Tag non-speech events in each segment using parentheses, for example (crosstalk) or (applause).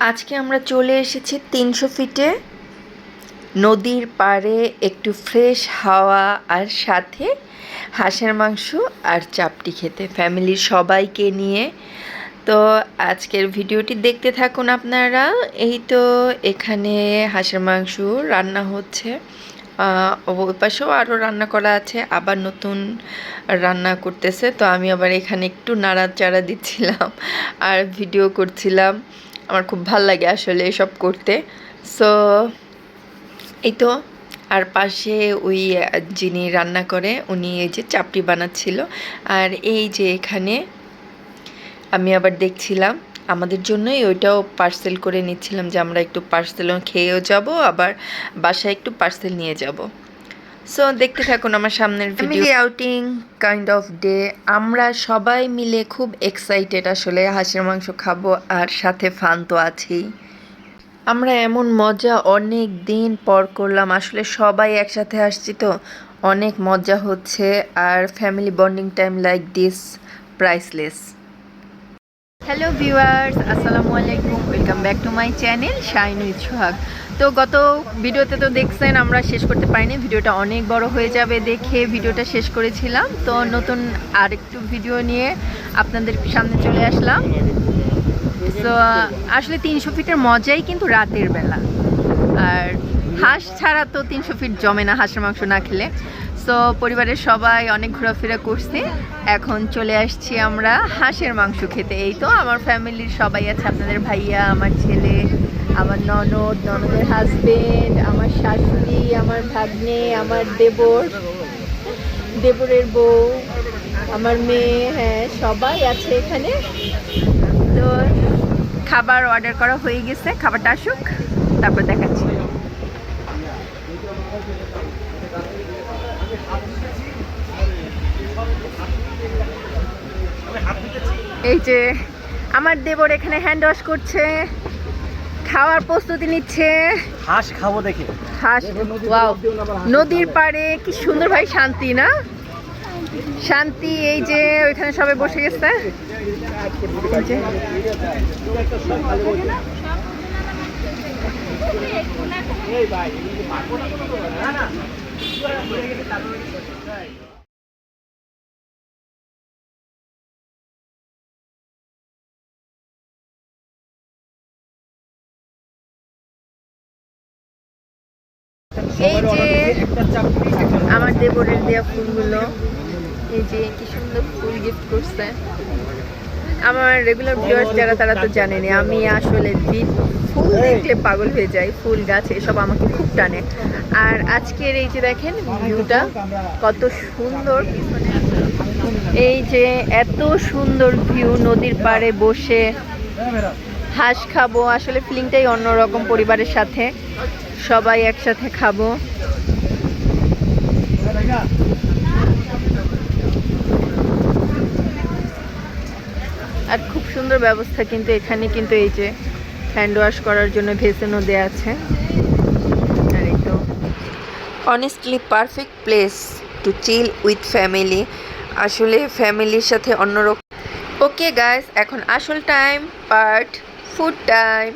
আজকে আমরা চলে এসেছি তিনশো ফিটে, নদীর পাড়ে একটু ফ্রেশ হাওয়া আর সাথে হাঁসের মাংস আর চাপটি খেতে ফ্যামিলির সবাইকে নিয়ে। তো আজকের ভিডিওটি দেখতে থাকুন আপনারা। এই তো এখানে হাঁসের মাংস রান্না হচ্ছে। ওই পাশেও আরও রান্না করা আছে, আবার নতুন রান্না করতেছে। তো আমি আবার এখানে একটু নাড়াচাড়া দিচ্ছিলাম আর ভিডিও করছিলাম। আমার খুব ভালো লাগে আসলে এসব করতে। সো এই তো আর পাশে ওই যিনি রান্না করে, উনি এই যে চাপড়ি বানাচ্ছিল। আর এই যে এখানে আমি আবার দেখছিলাম, আমাদের জন্যই ওইটাও পার্সেল করে নিচ্ছিলাম যে আমরা একটু পার্সেল খেয়েও যাব, আবার বাসায় একটু পার্সেল নিয়ে যাব। সো দেখতে থাকুন আমার সামনের video outing kind of day আমরা সবাই মিলে খুব এক্সাইটেড আসলে হাঁসের মাংস খাব আর সাথে ফান তো আছেই। আমরা এমন মজা অনেক দিন পর করলাম। আসলে সবাই একসাথে আসছি তো। অনেক মজা হচ্ছে আর family bonding time like this priceless hello viewers আসসালামু আলাইকুম। Welcome back to my channel shine with Sohag তো গত ভিডিওতে তো দেখছেন, আমরা শেষ করতে পারিনি। ভিডিওটা অনেক বড় হয়ে যাবে দেখে ভিডিওটা শেষ করেছিলাম। তো নতুন আরেকটু ভিডিও নিয়ে আপনাদের সামনে চলে আসলাম। তো আসলে তিনশো ফিটের মজাই কিন্তু রাতের বেলা। আর হাঁস ছাড়া তো তিনশো ফিট জমে না হাঁসের মাংস না খেলে। সো পরিবারের সবাই অনেক ঘোরাফেরা করছে। এখন চলে আসছি আমরা হাঁসের মাংস খেতে। এই তো আমার ফ্যামিলির সবাই আছে, আপনাদের ভাইয়া, আমার ছেলে আমার ননদ, ননদের হাজবেন্ড আমার শাশুড়ি, আমার ভাগ্নে, আমার দেবর, দেবরের বউ, আমার মেয়ে হ্যাঁ সবাই আছে এখানে। তো খাবার অর্ডার করা হয়ে গেছে, খাবারটা আসুক, তারপর দেখাচ্ছি। এই যে, আমার দেবর এখানে হ্যান্ড ওয়াশ করছে। খাওয়ার প্রস্তুতি নিচ্ছে। হাঁস খাব দেখে। হাঁস ওয়াও। নদীর পাড়ে কি সুন্দর ভাই শান্তি না? শান্তি এই যে ওইখানে সবাই বসে গেছে। এই। এই যে আমার দেবরের দেওয়া ফুলগুলো এই যে কি সুন্দর ফুল গিফট করছে। আমার রেগুলার ভিউয়ার্স যারা তারা তো জানেনি আমি আসলে বি- ফুল দেখলে পাগল হয়ে যাই ফুল গাছ এসব আমাকে খুব টানে। আর আজকের এই যে দেখেন ভিউটা কত সুন্দর। এই যে এত সুন্দর ভিউ নদীর পাড়ে বসে হাঁস খাব আসলে ফিলিংটাই অন্যরকম পরিবারের সাথে। সবাই একসাথে খাব। আর খুব সুন্দর ব্যবস্থা কিন্তু এখানে, কিন্তু এই যে হ্যান্ড ওয়াশ করার জন্য ভেসেনও দেওয়া আছে। আর এই তো honestly perfect place to chill with family আসলে ফ্যামিলির সাথে অন্যরকম। ওকে গাইস এখন আসল time part food time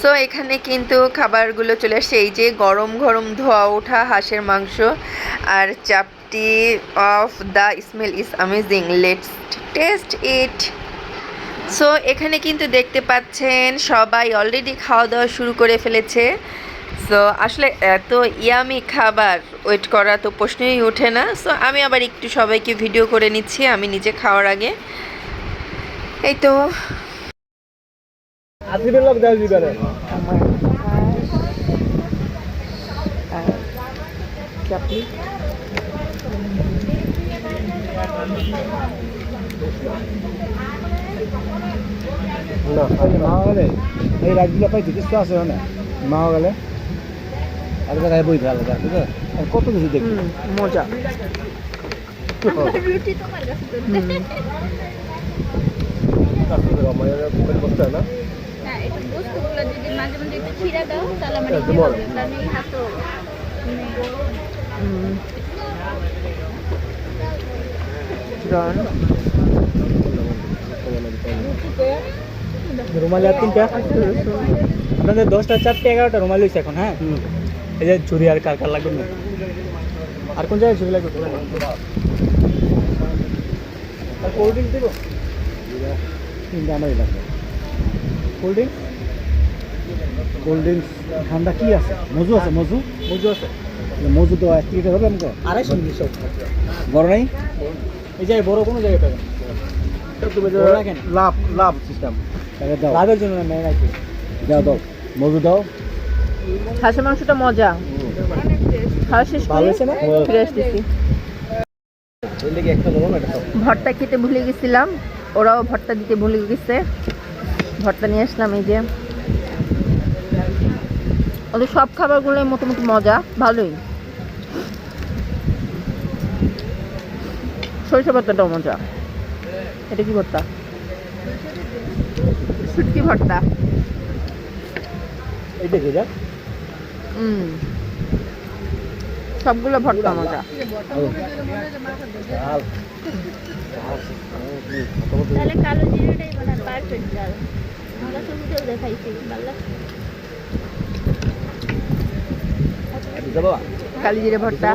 so এখানে কিন্তু খাবারগুলো চলে আসছে এই যে গরম গরম ধোয়া ওঠা হাঁসের মাংস আর চাপটি of the smell is amazing let's taste it so এখানে কিন্তু দেখতে পাচ্ছেন সবাই অলরেডি খাওয়া দাওয়া শুরু করে ফেলেছে। সো আসলে এত ইয়ামি খাবার ওয়েট করা তো প্রশ্নই ওঠে না। সো আমি আবার একটু সবাইকে ভিডিও করে নিচ্ছি, আমি নিজে খাওয়ার আগে। এই তো। আসিবের লোক দেওয়া দিবে না গেলে এই রাজগুলো পাইছি কিছু আছে না? মা গেলে আর জায়গায় বই ভালো আর কত কিছু দেখি মজা। (laughs) বসতে হয় না হ্যাঁ একটু বস্তুগুলো যদি মাঝে মাঝে একটু ছিঁড়ে দাও তাহলে আমার হ্যাঁ, ইজি হবে। তাহলে এই হাতও হুম। Done. রুটিতে রুমালি আর তিনটা? আপনাদের দশটা চারটে এগারোটা রুমালি হয়েছে এখন হ্যাঁ? এই যে চুরি আর কার কার লাগবে? না আর কোন জায়গায় ছবি লাগবে? কোল্ড ড্রিঙ্ক দেবো? আমারই লাগবে। কোল্ড ড্রিঙ্ক কোল্ড ড্রিঙ্কস ঠান্ডা কি আছে? মজু আছে মজু? বুঝু আছে। মজু তো এক লিটার হবে আমাকে। আড়াইশো বড় নাই? এই জায়গায় বড় কোনো জায়গায় পাবেন লাভ লাভ সিস্টেম তাহলে দাও। লাভের জন্য নেয় নাকি দাও দাও। মজু দাও। হাঁসের মাংসটা মজা। খাওয়া শেষ করে ফিরে আসতেছি ভর্তা খেতে ভুলে গেছিলাম ওরাও ভর্তা দিতে ভুলে গেছে। ভর্তা নিয়ে আসলাম এই যে। ওদের সব খাবারগুলোই মোটামুটি মজা ভালোই সরিষা ভর্তাটাও মজা এটা কি ভর্তা শুটকি ভর্তা হুম সবগুলো ভর্তা মজা তাহলে কালো জিরাটাই মানে পারফেক্ট ডাল আমরা দেখাইছি ভালো লাগছে দেবো কালি জিরে ভর্তা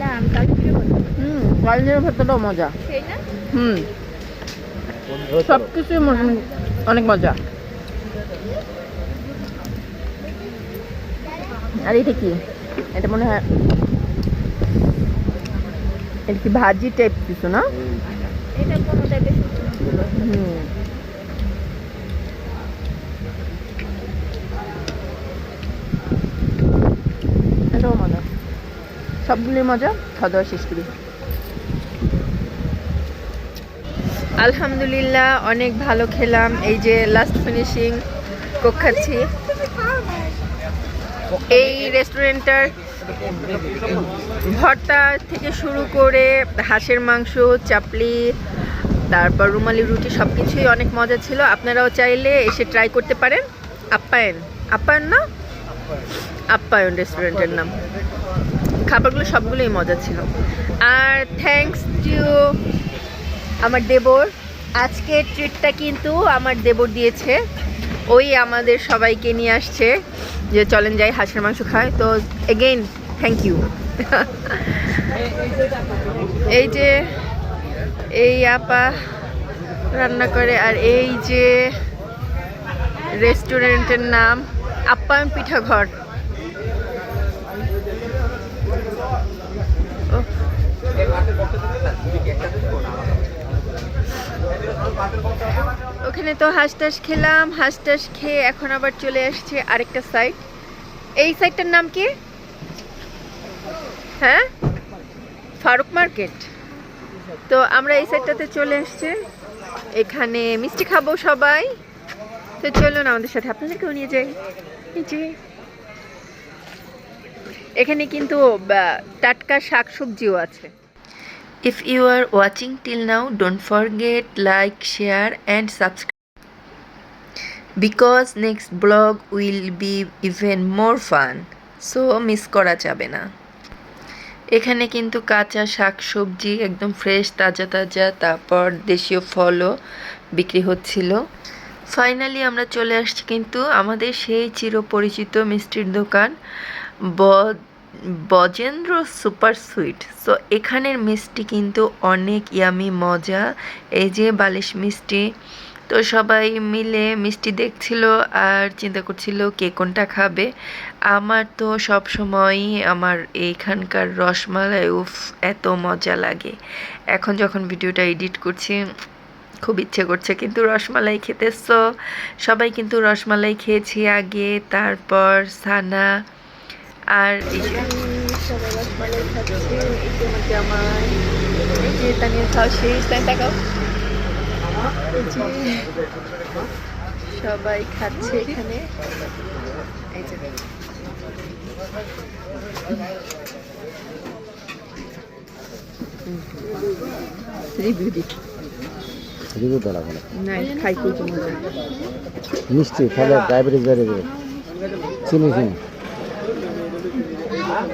না আমি কালো জিরে বলব হুম কালি জিরে ভর্তাটাও মজা। হুম। সব কিছুই অনেক মজা। আর এটা কি? এটা মনে হয় এটা কি ভাজি টাইপ কিছু না? এটা কোনো টাইপের হুম এটাও মজা সবগুলোই মজা, খাওয়া দাওয়া শেষ করি। আলহামদুলিল্লাহ, অনেক ভালো খেলাম। এই যে লাস্ট ফিনিশিং কোক খাচ্ছি। এই রেস্টুরেন্টটার ভর্তা থেকে শুরু করে হাঁসের মাংস, চাপলি, তারপর রুমালি রুটি সব কিছুই অনেক মজা ছিল। আপনারাও চাইলে এসে ট্রাই করতে পারেন। আপ্যায়ন আপ্যায়ন না? আপ্যায়ন রেস্টুরেন্টের নাম। খাবারগুলো সবগুলোই মজা ছিল। আর থ্যাঙ্কস টু আমার দেবর, আজকের ট্রিটটা কিন্তু আমার দেবর দিয়েছে। ওই আমাদের সবাইকে নিয়ে আসছে যে চলেন যাই হাঁসের মাংস খায়। তো এগেইন থ্যাংক ইউ এই যে, এই আপা রান্না করে আর এই যে রেস্টুরেন্টের নাম আপ্যায়ন পিঠা ওখানে তো হাঁস টাস খেলাম, হাঁস টাস খেয়ে এখন আবার চলে আসছে আরেকটা সাইড এই সাইডটার নাম কি? হ্যাঁ? ফারুক মার্কেট। তো আমরা এই সাইডটাতে চলে এসছে। এখানে মিষ্টি খাব সবাই। তো চলুন আমাদের সাথে আপনাদেরকেও নিয়ে যাই। এখানে কিন্তু টাটকা শাক সবজিও আছে। If you are watching till now, don't forget like, share and subscribe because next blog will be even more fun. So miss করা যাবে না এখানে কিন্তু কাঁচা শাকসবজি একদম ফ্রেশ তাজা তাজা তারপর দেশীয় ফলও বিক্রি হচ্ছিল ফাইনালি আমরা চলে আসছি কিন্তু আমাদের সেই চিরপরিচিত মিষ্টির দোকান ব বজেন্দ্র সুপার সুইট। সো এখানের মিষ্টি কিন্তু অনেক ইয়ামি মজা। এই যে বালিশ মিষ্টি। তো সবাই মিলে মিষ্টি দেখছিল আর চিন্তা করছিল কে কোনটা খাবে। আমার তো সব সময়ই আমার এইখানকার রসমালাই, উফ, এত মজা লাগে। এখন যখন ভিডিওটা এডিট করছি, খুব ইচ্ছে করছে কিন্তু রসমালাই খেতে। সো সবাই কিন্তু রসমালাই খেয়েছি আগে, তারপর সানা আর এই সবাই খাচ্ছে এখানে। এই যে। রিভিউ রিভিউ না। খাই মিষ্টি ডায়াবেটিস বেড়ে যাবে চিনি চিনি অনেক তোমার খায় না মজা, অনেক মজা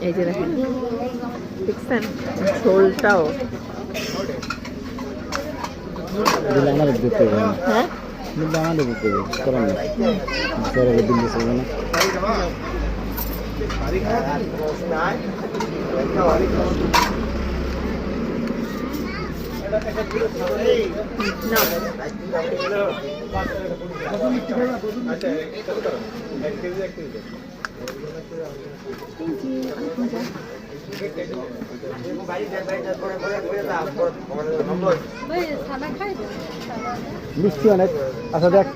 এই যে দেখেন। দেখছেন? ঝোলটাও। দিলে আমাদের দিতে হবে না হ্যাঁ? দিলে আমাদের দিতে হবে করার না সরে দিন দিতে হবে না না। মিষ্টি অনেক আচ্ছা দেখ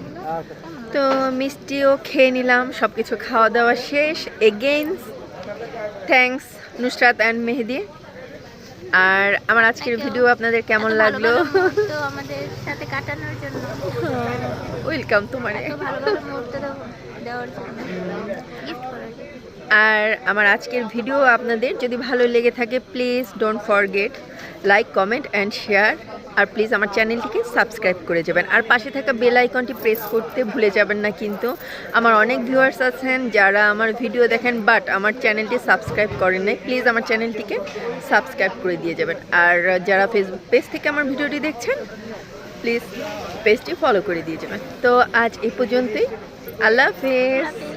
তো মিষ্টিও খেয়ে নিলাম সব কিছু খাওয়া দাওয়া শেষ। Again thanks Nusrat and Mehedi. আর আমার আজকের ভিডিও আপনাদের কেমন লাগল? ভালো আমাদের সাথে কাটানোর জন্য। ওয়েলকাম তোমার। দেওয়ার জন্য। আর আমার আজকের ভিডিও আপনাদের যদি ভালো লেগে থাকে please don't forget like comment and share R please আমার চ্যানেলটিকে সাবস্ক্রাইব করে যাবেন। আর পাশে থাকা বেল আইকনটি প্রেস করতে ভুলে যাবেন না কিন্তু। আমার অনেক ভিউয়ার্স আছেন যারা আমার ভিডিও দেখেন বাট আমার চ্যানেলটি সাবস্ক্রাইব করেন নাই। প্লিজ আমার চ্যানেলটিকে সাবস্ক্রাইব করে দিয়ে যাবেন। আর যারা ফেসবুক পেজ থেকে আমার ভিডিওটি দেখছেন প্লিজ পেজটি ফলো করে দিয়ে যাবেন। তো আজ এই পর্যন্তই। আল্লাহ হাফেজ।